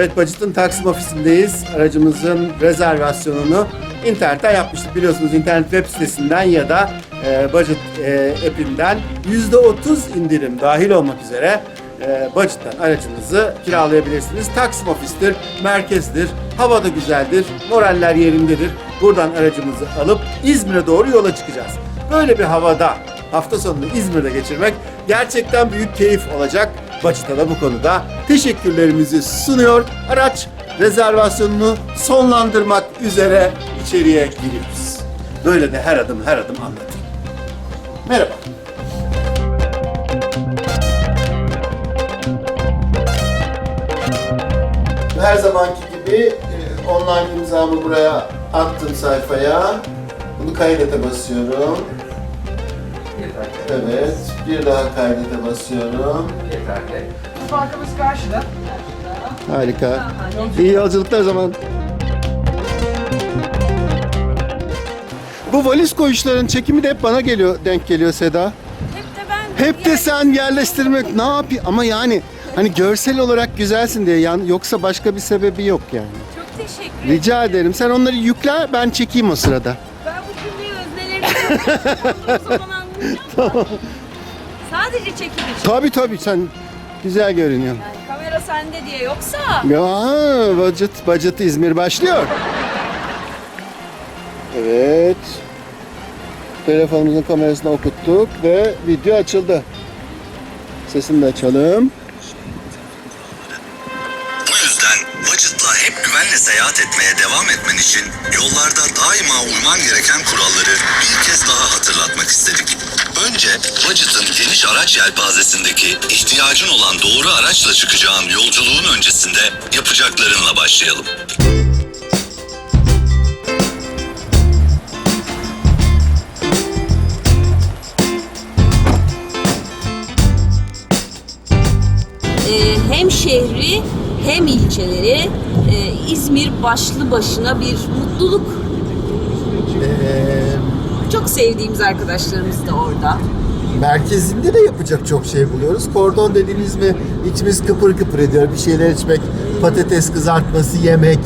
Evet Bacıt'ın Taksim ofisindeyiz. Aracımızın rezervasyonunu internetten yapmıştık. Biliyorsunuz internet web sitesinden ya da e, Budget e, app'inden %30 indirim dahil olmak üzere e, Budget'tan aracınızı kiralayabilirsiniz. Taksim ofistir, merkezdir, hava da güzeldir, moraller yerindedir. Buradan aracımızı alıp İzmir'e doğru yola çıkacağız. Böyle bir havada hafta sonunu İzmir'de geçirmek gerçekten büyük keyif olacak. Başta da bu konuda teşekkürlerimizi sunuyor. Araç rezervasyonunu sonlandırmak üzere içeriye giriyoruz. Böyle de her adım her adım anlatayım. Merhaba. Her zamanki gibi e, online imzamı buraya attım sayfaya. Bunu kaydete basıyorum. Evet, bir daha kaydete basıyorum. Yeterli. Bankamız karşıda. Harika. İyi yolculuklar o zaman. Bu valiz koyuşların çekimi de hep bana geliyor, denk geliyor Seda. Hep de ben. Hep de sen yerleştirmek ne yapayım? Ama yani hani görsel olarak güzelsin diye yani yoksa başka bir sebebi yok yani. Çok teşekkür ederim. Rica ederim. Sen onları yükle ben çekeyim o sırada. Ben bu cümleyi öznelerimi o zaman anlayacağım. Sadece çekim için. Tabii tabii sen güzel görünüyor. Yani kamera sende diye yoksa Ya budget, budget İzmir başlıyor. Evet. Telefonumuzun kamerasını okuttuk ve video açıldı. Sesini de açalım. Bu yüzden Budget'la hep güvenle seyahat etmeye devam etmen için yollarda daima uyman gereken kuralları bir kez daha hatırlatmak istedik. Önce Budget'ın geniş araç yelpazesindeki ihtiyacın olan doğru araçla çıkacağın yolculuğun öncesinde yapacaklarınla başlayalım. e, hem şehri hem ilçeleri e, İzmir başlı başına bir mutluluk. Çok sevdiğimiz arkadaşlarımız da orada. Merkezinde de yapacak çok şey buluyoruz. Kordon dediğimiz mi içimiz kıpır kıpır ediyor. Bir şeyler içmek, patates kızartması yemek,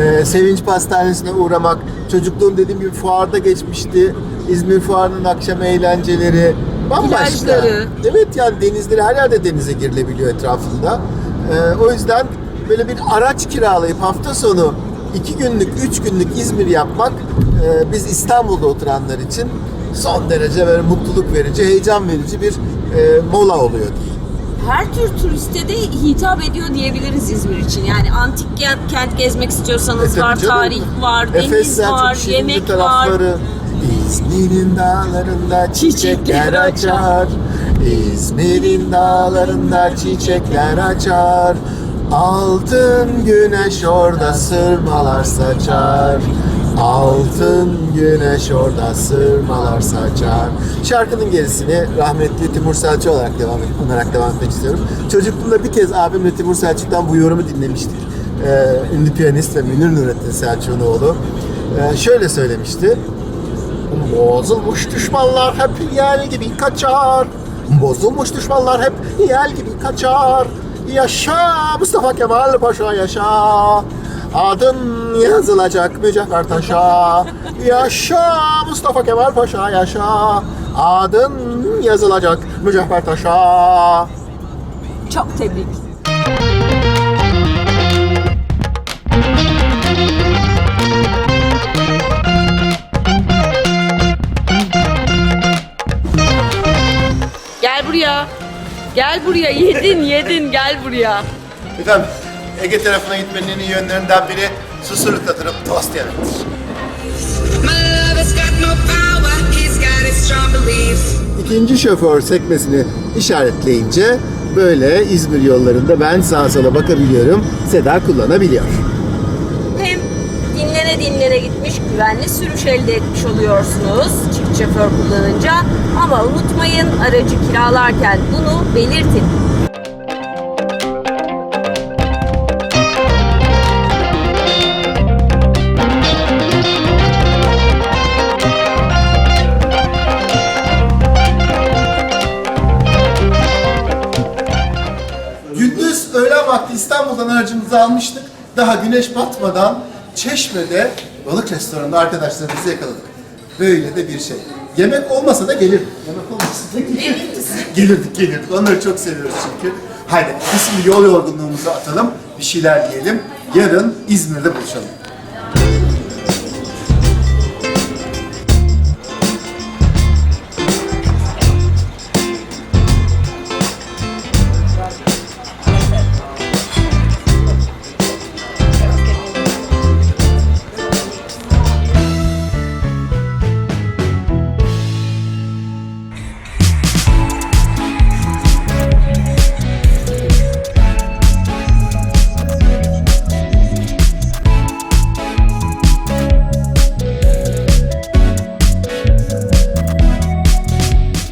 e, sevinç pastanesine uğramak. Çocukluğum dediğim gibi fuarda geçmişti. İzmir fuarının akşam eğlenceleri bambaşka. Plajları. Evet yani denizleri her yerde denize girilebiliyor etrafında. E, o yüzden böyle bir araç kiralayıp hafta sonu iki günlük, üç günlük İzmir yapmak e, biz İstanbul'da oturanlar için son derece böyle mutluluk verici, heyecan verici bir e, mola oluyor. Her tür turiste de hitap ediyor diyebiliriz İzmir için. Yani antik kent, gezmek istiyorsanız E, var, canım. tarih var, Efes deniz var, şirinli yemek var. tarafları. İzmir'in dağlarında Çiçekler açar. İzmir'in dağlarında çiçekler açar. Altın güneş orada sırmalar saçar. Altın güneş orada sırmalar saçar. Şarkının gerisini rahmetli Timur Selçuk olarak devam olarak devam etmek istiyorum. Çocukluğumda bir kez abimle Timur Selçuk'tan bu yorumu dinlemiştik. Ee, ünlü piyanist ve Münir Nurettin Selçuk'un oğlu. Ee, şöyle söylemişti. Bozulmuş düşmanlar hep yel gibi kaçar. Bozulmuş düşmanlar hep yel gibi kaçar. Yaşa Mustafa Kemal Paşa yaşa. Adın yazılacak mücevher taşa. Yaşa Mustafa Kemal Paşa yaşa. Adın yazılacak mücevher taşa. Çok tebrik. Gel buraya. Gel buraya. Yedin yedin gel buraya. Efendim Ege tarafına gitmenin en iyi yönlerinden biri Susurluk'ta durup tost yemektir. İkinci şoför sekmesini işaretleyince böyle İzmir yollarında ben sağa sola bakabiliyorum. Seda kullanabiliyor. Hem dinlene dinlene gitmiş güvenli sürüş elde etmiş oluyorsunuz şoför kullanınca. Ama unutmayın aracı kiralarken bunu belirtin. Gündüz öğlen vakti İstanbul'dan aracımızı almıştık. Daha güneş batmadan Çeşme'de balık restoranında arkadaşlarımızı yakaladık. Böyle de bir şey. Yemek olmasa da gelirdik. Yemek olmasa da gelirdik. gelirdik, gelirdik. Onları çok seviyoruz çünkü. Haydi biz şimdi yol yorgunluğumuzu atalım. Bir şeyler yiyelim. Yarın İzmir'de buluşalım.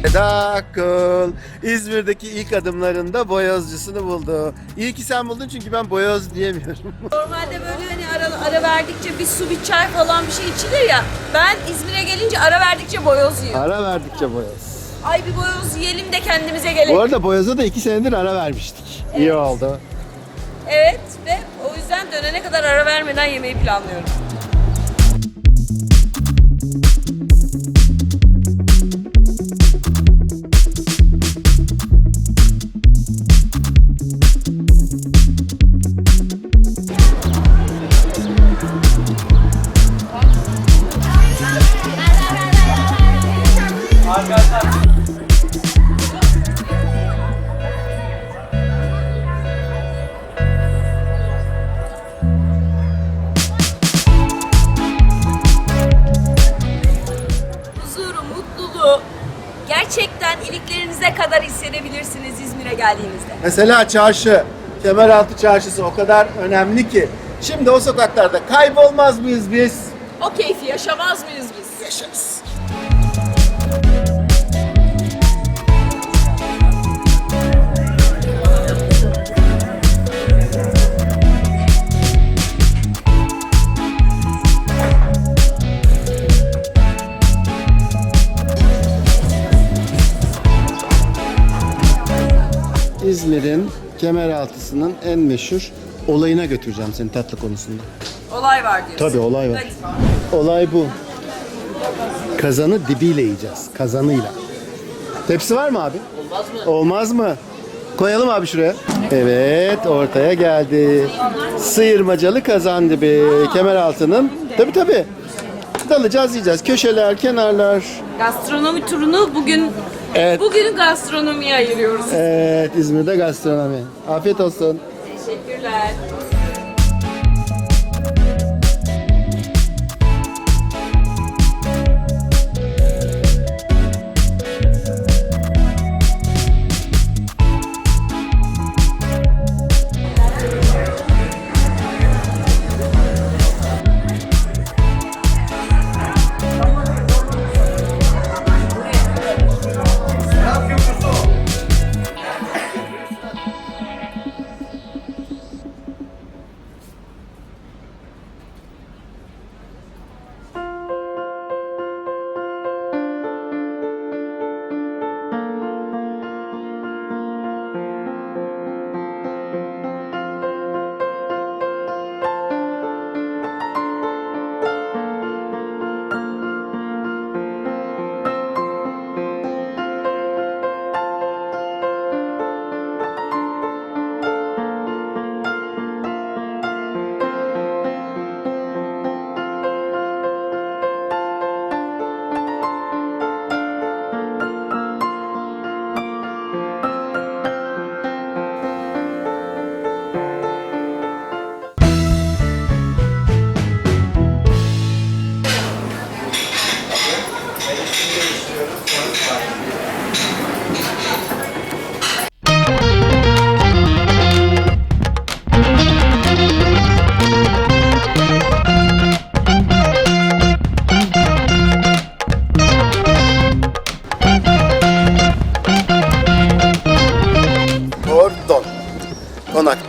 Eda Kul İzmir'deki ilk adımlarında boyozcusunu buldu. İyi ki sen buldun çünkü ben boyoz diyemiyorum. Normalde böyle hani ara, ara verdikçe bir su bir çay falan bir şey içilir ya. Ben İzmir'e gelince ara verdikçe boyoz yiyorum. Ara verdikçe boyoz. Ay bir boyoz yiyelim de kendimize gelelim. Bu arada boyoza da iki senedir ara vermiştik. İyi oldu. Evet ve o yüzden dönene kadar ara vermeden yemeği planlıyorum. Huzuru, mutluluğu gerçekten iliklerinize kadar hissedebilirsiniz İzmir'e geldiğinizde. Mesela çarşı, Kemeraltı Çarşısı o kadar önemli ki. Şimdi o sokaklarda kaybolmaz mıyız biz? O keyfi yaşamaz mıyız biz? Yaşarız. İzmir'in Kemeraltısı'nın en meşhur olayına götüreceğim seni tatlı konusunda. Olay var diyorsun. Tabii olay var. Olay bu. Kazanı dibiyle yiyeceğiz. Kazanıyla. Tepsi var mı abi? Olmaz mı? Olmaz mı? Koyalım abi şuraya. Evet ortaya geldi. Sıyırmacalı kazan dibi. Kemeraltı'nın. Tabii tabii. Dalacağız yiyeceğiz. Köşeler, kenarlar. Gastronomi turunu bugün Evet. bugün gastronomiye ayırıyoruz. Evet İzmir'de gastronomi. Afiyet olsun. Teşekkürler.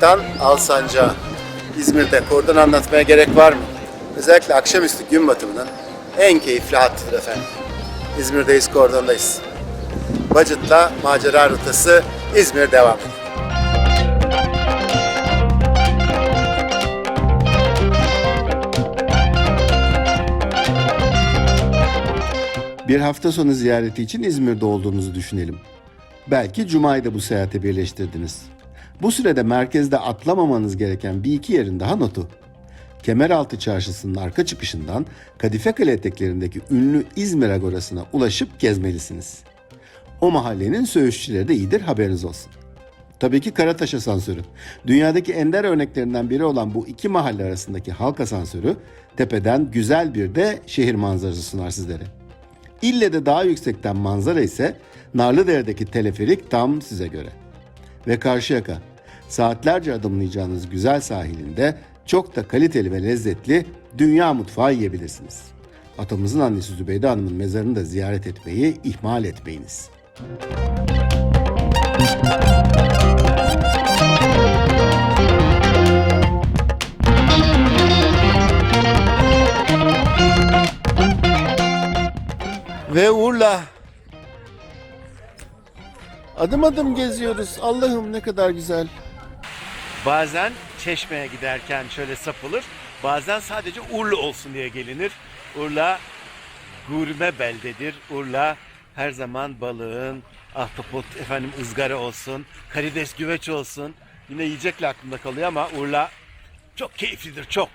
Zonguldak'tan Alsanca, İzmir'de kordan anlatmaya gerek var mı? Özellikle akşamüstü gün batımının en keyifli hattıdır efendim. İzmir'deyiz, kordondayız. Bacıt'la macera rotası İzmir devam. Bir hafta sonu ziyareti için İzmir'de olduğunuzu düşünelim. Belki Cuma'yı da bu seyahate birleştirdiniz. Bu sürede merkezde atlamamanız gereken bir iki yerin daha notu. Kemeraltı Çarşısı'nın arka çıkışından Kadife Kale eteklerindeki ünlü İzmir Agorası'na ulaşıp gezmelisiniz. O mahallenin söğüşçüleri de iyidir haberiniz olsun. Tabii ki Karataş asansörü. Dünyadaki ender örneklerinden biri olan bu iki mahalle arasındaki halk asansörü tepeden güzel bir de şehir manzarası sunar sizlere. İlle de daha yüksekten manzara ise Narlıdere'deki teleferik tam size göre. Ve Karşıyaka. Saatlerce adımlayacağınız güzel sahilinde çok da kaliteli ve lezzetli dünya mutfağı yiyebilirsiniz. Atamızın annesi Zübeyde Hanım'ın mezarını da ziyaret etmeyi ihmal etmeyiniz. Ve Urla. Adım adım geziyoruz. Allah'ım ne kadar güzel. Bazen Çeşme'ye giderken şöyle sapılır. Bazen sadece Urla olsun diye gelinir. Urla gurme beldedir. Urla her zaman balığın, ahtapot, efendim ızgara olsun, karides güveç olsun. Yine yiyecekle aklımda kalıyor ama Urla çok keyiflidir, çok.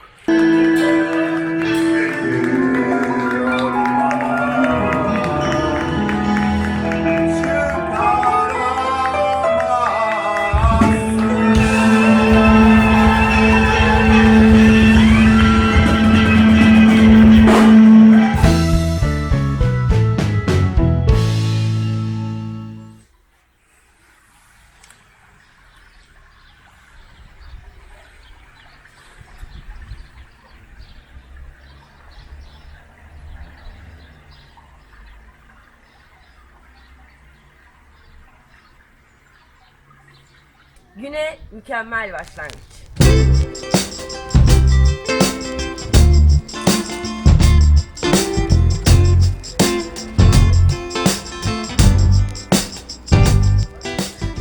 Mükemmel başlangıç.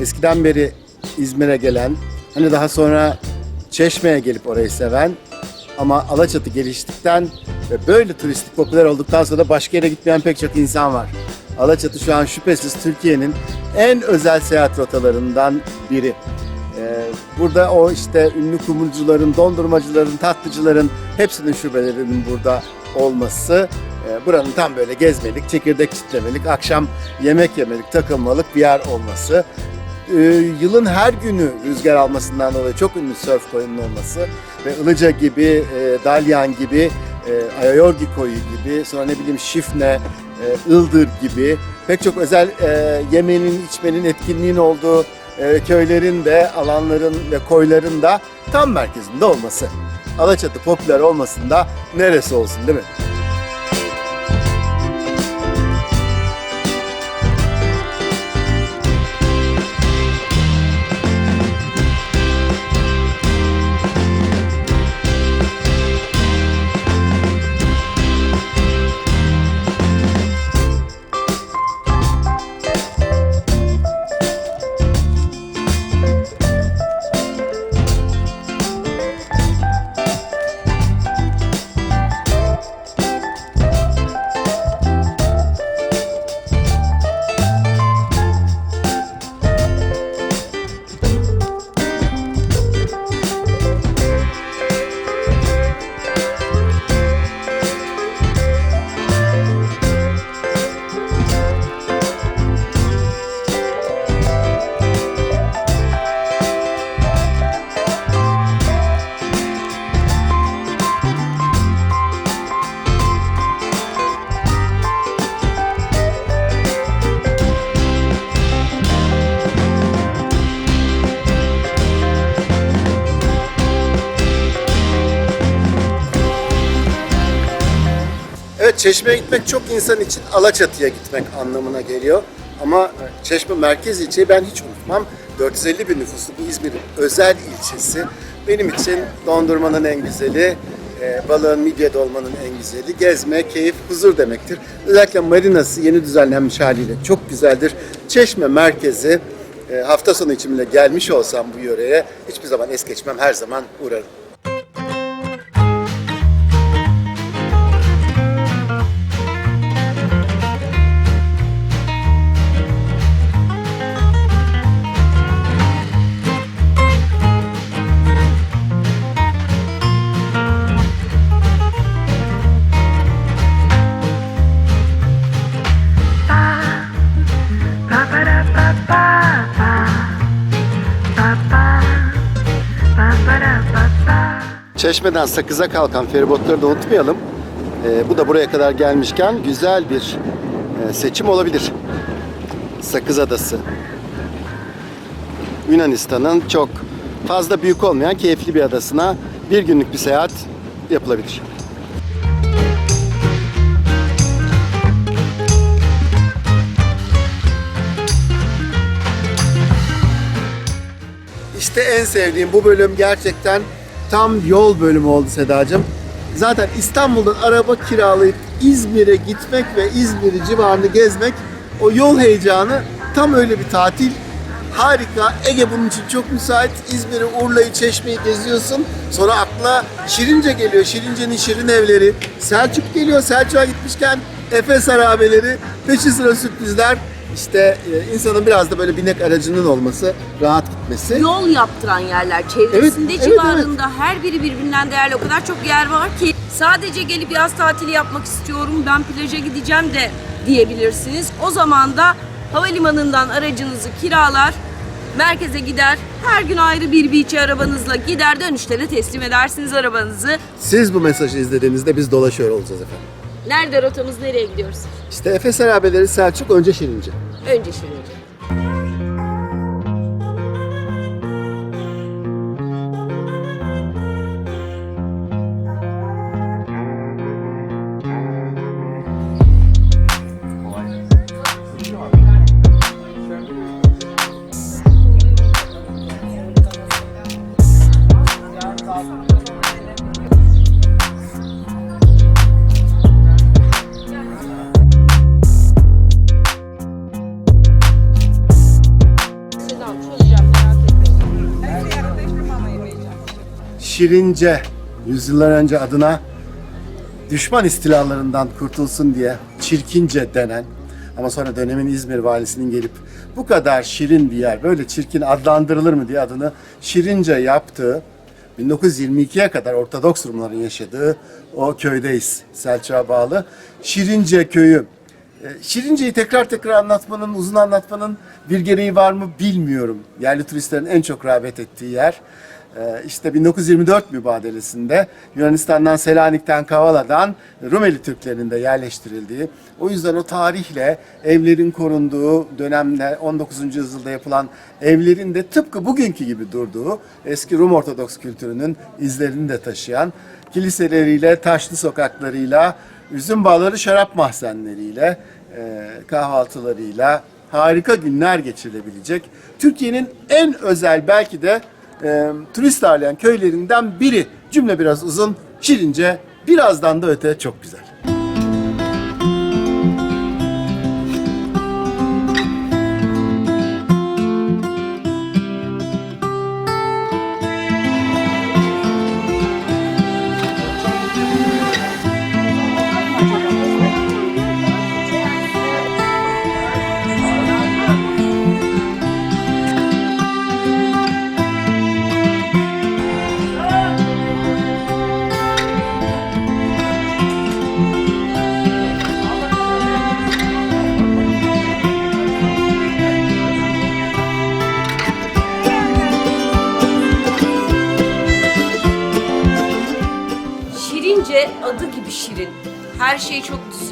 Eskiden beri İzmir'e gelen, hani daha sonra Çeşme'ye gelip orayı seven ama Alaçatı geliştikten ve böyle turistik popüler olduktan sonra da başka yere gitmeyen pek çok insan var. Alaçatı şu an şüphesiz Türkiye'nin en özel seyahat rotalarından biri. Burada o işte ünlü kumrucuların, dondurmacıların, tatlıcıların hepsinin şubelerinin burada olması e, buranın tam böyle gezmelik, çekirdek çitlemelik, akşam yemek yemelik, takılmalık bir yer olması. Ee, yılın her günü rüzgar almasından dolayı çok ünlü surf koyunun olması ve Ilıca gibi, e, Dalyan gibi, e, Ayayorgi koyu gibi, sonra ne bileyim Şifne, e, Ildır gibi pek çok özel e, yemenin, içmenin, etkinliğin olduğu e, köylerin de, alanların ve koyların da tam merkezinde olması. Alaçatı popüler olmasında neresi olsun değil mi? Evet Çeşme'ye gitmek çok insan için Alaçatı'ya gitmek anlamına geliyor. Ama Çeşme merkez ilçeyi ben hiç unutmam. 450 bin nüfuslu bu İzmir'in özel ilçesi. Benim için dondurmanın en güzeli, e, balığın midye dolmanın en güzeli. Gezme, keyif, huzur demektir. Özellikle marinası yeni düzenlenmiş haliyle çok güzeldir. Çeşme merkezi e, hafta sonu için bile gelmiş olsam bu yöreye hiçbir zaman es geçmem, her zaman uğrarım. Çeşmeden Sakız'a kalkan feribotları da unutmayalım. Ee, bu da buraya kadar gelmişken güzel bir e, seçim olabilir. Sakız Adası. Yunanistan'ın çok fazla büyük olmayan keyifli bir adasına bir günlük bir seyahat yapılabilir. İşte en sevdiğim bu bölüm gerçekten tam yol bölümü oldu Sedacığım. Zaten İstanbul'dan araba kiralayıp İzmir'e gitmek ve İzmir'i civarını gezmek o yol heyecanı tam öyle bir tatil. Harika. Ege bunun için çok müsait. İzmir'i, Urla'yı, Çeşme'yi geziyorsun. Sonra akla Şirince geliyor. Şirince'nin şirin evleri. Selçuk geliyor. Selçuk'a gitmişken Efes harabeleri. Peşi sıra sürprizler. İşte e, insanın biraz da böyle binek aracının olması, rahat gitmesi. Yol yaptıran yerler çevresinde Evet, evet, civarında her biri birbirinden değerli o kadar çok yer var ki sadece gelip yaz tatili yapmak istiyorum ben plaja gideceğim de diyebilirsiniz. O zaman da havalimanından aracınızı kiralar merkeze gider her gün ayrı bir beach'e arabanızla gider dönüşte de teslim edersiniz arabanızı. Siz bu mesajı izlediğinizde biz dolaşıyor olacağız efendim. Nerede rotamız nereye gidiyoruz? İşte Efes harabeleri Selçuk önce Şirince. Önce Şirince. Şirince yüzyıllar önce adına düşman istilalarından kurtulsun diye çirkince denen ama sonra dönemin İzmir valisinin gelip bu kadar şirin bir yer böyle çirkin adlandırılır mı diye adını Şirince yaptığı 1922'ye kadar Ortodoks Rumların yaşadığı o köydeyiz Selçuk'a bağlı. Şirince köyü e, Şirince'yi tekrar tekrar anlatmanın, uzun anlatmanın bir gereği var mı bilmiyorum. Yerli turistlerin en çok rağbet ettiği yer. E, İşte 1924 mübadelesinde Yunanistan'dan, Selanik'ten, Kavala'dan Rumeli Türklerinin de yerleştirildiği, o yüzden o tarihle evlerin korunduğu dönemde 19. yüzyılda yapılan evlerin de tıpkı bugünkü gibi durduğu eski Rum Ortodoks kültürünün izlerini de taşıyan kiliseleriyle, taşlı sokaklarıyla, üzüm bağları şarap mahzenleriyle, e, kahvaltılarıyla harika günler geçirilebilecek. Türkiye'nin en özel belki de e, turist ağırlayan köylerinden biri. Cümle biraz uzun, şirince, birazdan da öte çok güzel.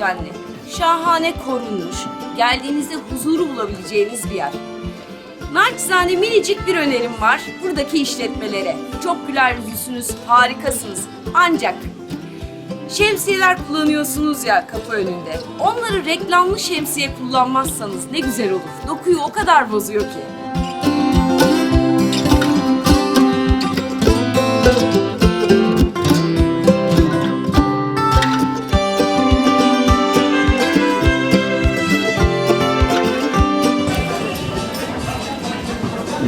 Düzenli. Şahane korunmuş. Geldiğinizde huzuru bulabileceğiniz bir yer. Naçizane minicik bir önerim var buradaki işletmelere. Çok güler yüzlüsünüz, harikasınız. Ancak şemsiyeler kullanıyorsunuz ya kapı önünde. Onları reklamlı şemsiye kullanmazsanız ne güzel olur. Dokuyu o kadar bozuyor ki.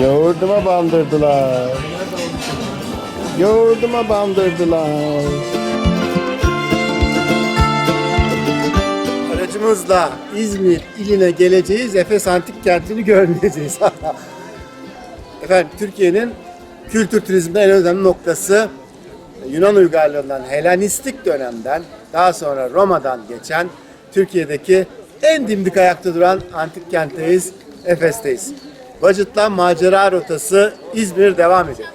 Yoğurduma bandırdılar. Yoğurduma bandırdılar. Aracımızla İzmir iline geleceğiz. Efes Antik Kenti'ni görmeyeceğiz. Efendim Türkiye'nin kültür turizminde en önemli noktası Yunan uygarlığından Helenistik dönemden daha sonra Roma'dan geçen Türkiye'deki en dimdik ayakta duran antik kentteyiz, Efes'teyiz. Bacıt'tan macera rotası İzmir devam ediyor.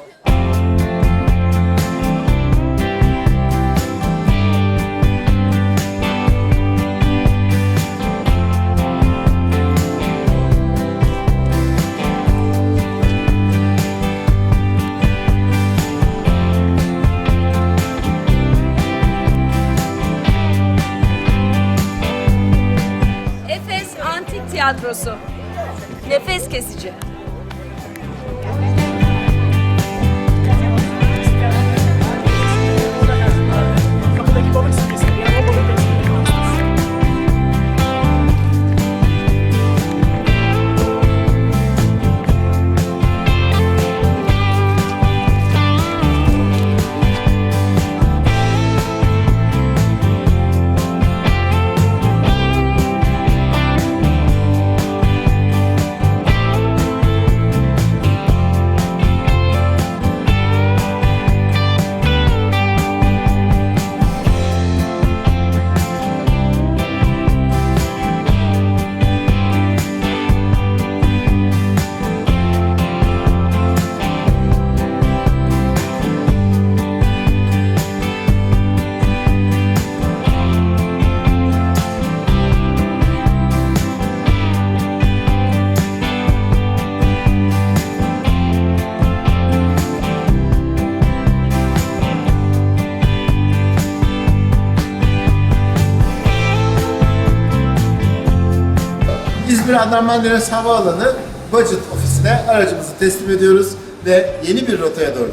İzmir Adnan Menderes Havaalanı Budget ofisine aracımızı teslim ediyoruz ve yeni bir rotaya doğru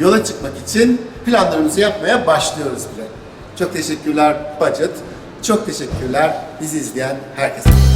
yola çıkmak için planlarımızı yapmaya başlıyoruz bile. Çok teşekkürler Budget. Çok teşekkürler bizi izleyen herkese.